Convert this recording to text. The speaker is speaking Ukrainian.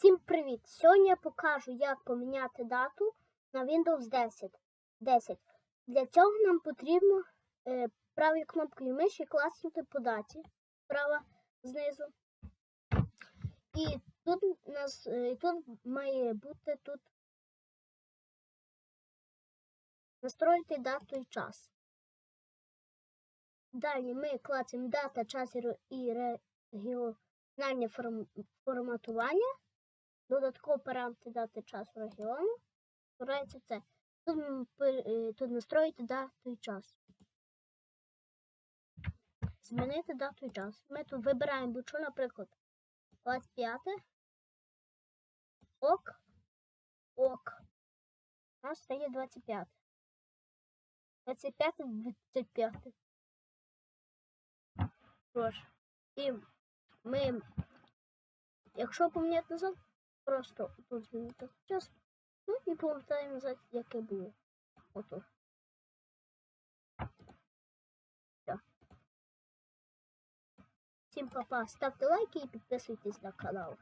Всім привіт! Сьогодні я покажу, як поміняти дату на Windows 10. 10. Для цього нам потрібно е, правою кнопкою миші класнути по даті справа знизу. І тут нас е, тут має бути тут настроїти дату і час. Далі ми клацаємо дата, час і ре- регіональне форматування. Додатково параметри дати часу регіону. Збирається це. Тут, е, тут настроїти дату і час. Змінити дату і час. Ми тут вибираємо будь-що, наприклад, 25. Ок. Ок. У нас стає 25. 25, 25. Що ж. І ми, якщо поміняти назад, просто тут змінити час. Ну і повертаємо назад, яке було. Ото. Все. Всім папа, ставте лайки і підписуйтесь на канал.